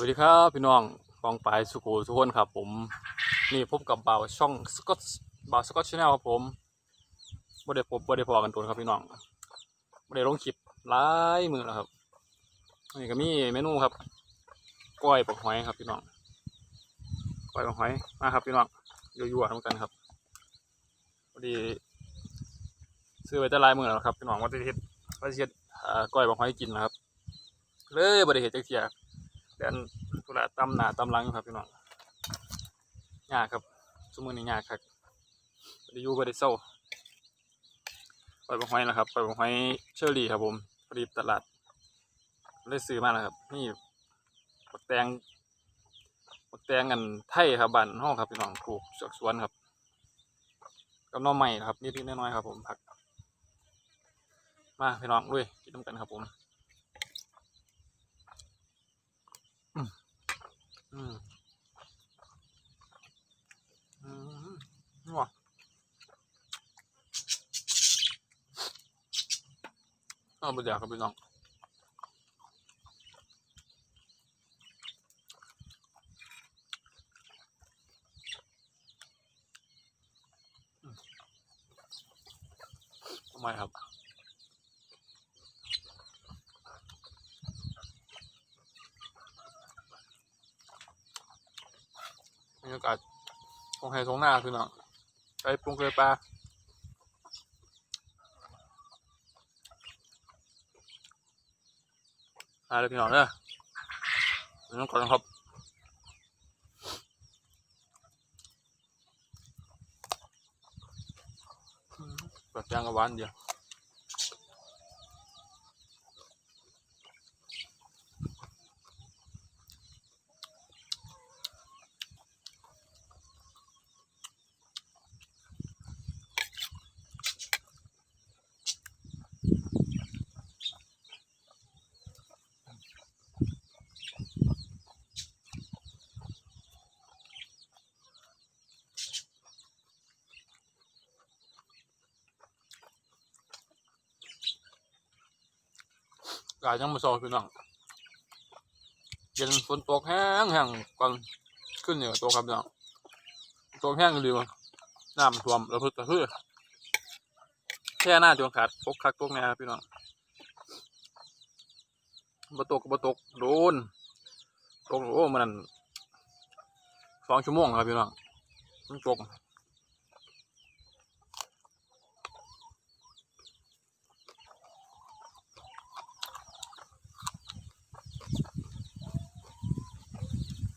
วัสดีครับพี่น้องฟองปลายสุโขทุกคนครับผมนี่พบกับบ่าวช่องสกอตบ่าวสกอตชาแนลครับผมบ่ได้พบบ่ได้พอกันตัวครับพี่น้องบ่ได้ลงคลิปหลายมือแล้วครับนี่ก็มีเมนูครับก้อยปักหอยครับพี่น้องก้อยปักหอยมาครับพี่น้องยั่วๆทำกันครับพอดีซื้อไว้แต่ลายมือแล้วครับพี่น้องว่าจะเฮ็ดว่าจะเฮ็ดอ่ก้อยปักหอยกินนะครับเลยบ่ได้เฮ็ดจักเทีย เดินธุระตำหนาตำลังครับพี่น้องยากครับสมือนี้ยากครับบ่ได้ยู่บ่ได้เศร้าปล่อยบักหอยนะครับปล่อยบักหอยเชอรี่ครับผมพอดีตลาดเลยซื้อมาแล้วครับ นี่บักแตงบักแตงกันไทยครับบ้านห้องครับพี่น้องปลูกจากสวนครับกับน้องใหม่ครับนิดๆน้อยๆครับผมผัก มาพี่น้องด้วยกินน้ำกันครับผม อืมอืมว้าเอาไปเดี๋ยวครับพี่น้องอืมทำไมครับ บรรยากาศตรงไฮตรงหน้าคือเนาะไปปรุงเกลยปลาอะไรพี่น้องเด้อเดี๋ยน้องก่อนครับอืมเปิดยางกระวานเดียว กายยังมาซอพี่น้องเย็นฝนตกแห้งแห้งก่อนขึ้นเหนือตัวครับพี่น้องตกแห้งดีวะน้ำท่วมแล้วพึ่งกระพือแค่หน้าจนขาดตกคักตกแน่ครับพี่น้องบตกบตกโดนตกโอ้มันนั่นสองชั่วโมงครับพี่น้องมันตก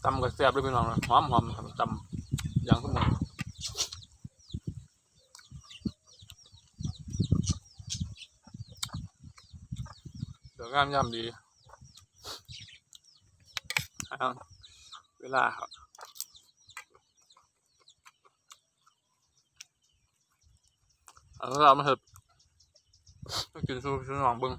ตำก็แซ่บเลยพี่น้องหอมหอมครับตำอย่างทุกอย่างเดี๋ยวงามย่ำดีเวลาครับเอาเรามาเถอะกินสู้สู้น้องบิ้ง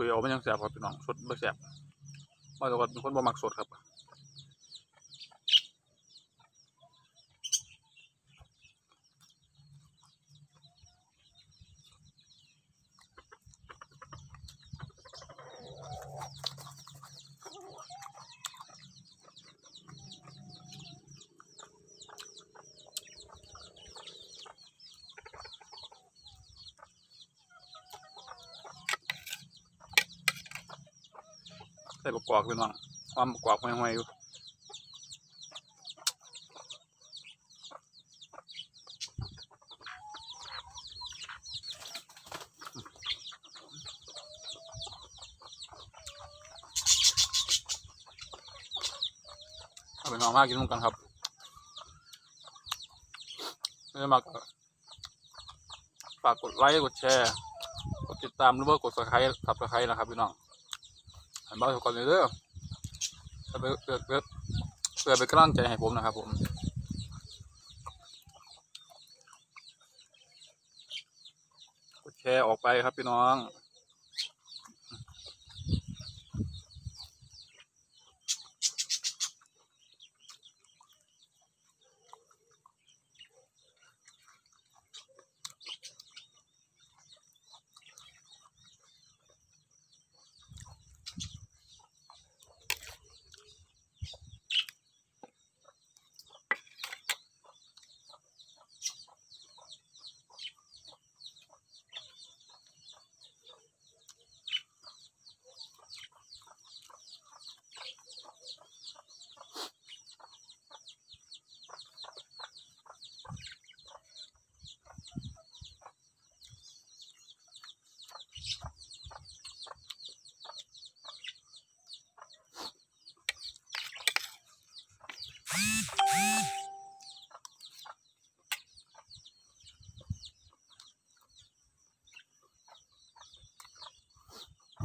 คุยเอามันยังแสบครับพี่น้องสดไม่แสบมาแต่ว่าเป็นคนบ่มักสดครับ ส่บกกอบไปหน่องความประกอบห่วยๆอยู่เอาไปน้องมากินร่วมกันครับไม่มากฝากกดไลค์กดแชร์ กดติดตามหรือว่ากดสไครต์สับสไครต์นะครับพี่น้อง บ้านทุกคนเลยเด้อเพื่อเพื่อเพื่อเพื่อไป็นกลังใจให้ผมนะครับผมกดแชร์ออกไปครับพี่น้อง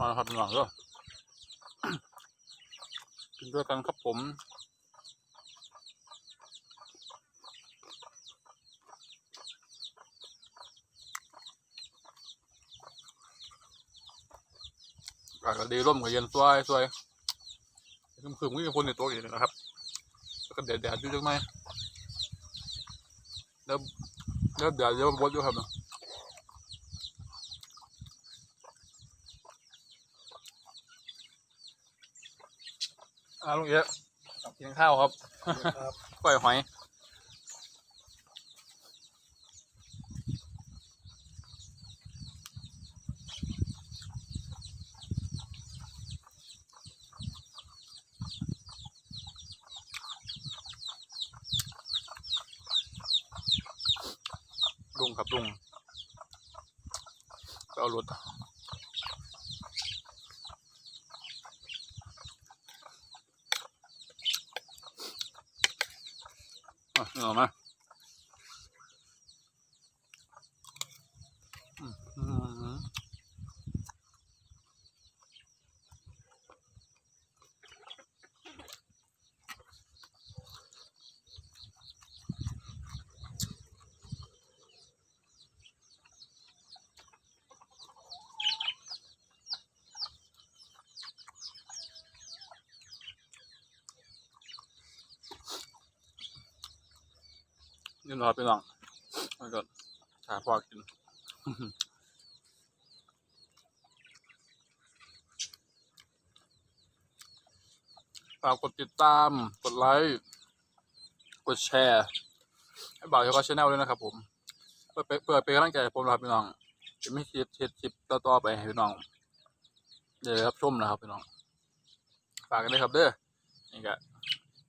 มาครับพี่องเด้อกินด้วยกันครับผมอากาศดีร่มกับเย็นสวยสวยคึมคึมๆมีคนในตัวอยู่นะครับ แล้วก็แดดแดดอยู่จังไหมแล้วแล้วแดดเยอะบดอยู่ครับเนาะ อ่าลุงเอ๊ะกินข้าวครับครับกล้วยหอยลุงครับลุงไปเอารถ อะเอ นี่รอไปลองแล้วก็ชาพอกินฝากกดติดตาม กดไลค์ กดแชร์ ให้บ่าวเฉพาะชาแนลด้วยนะครับ ผม เพื่อเป็นเพื่อเป็นกำลังใจให้ผมนะครับพี่น้องจะไม่คลิปเทปคลิปต่อๆไปพี่น้อง เดี๋ยวรับชมนะครับพี่น้อง ฝากกันด้วยครับเด้อ นี่ก็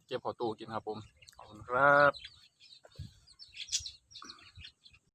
เก็บขอตู้กินครับผม ขอบคุณครับ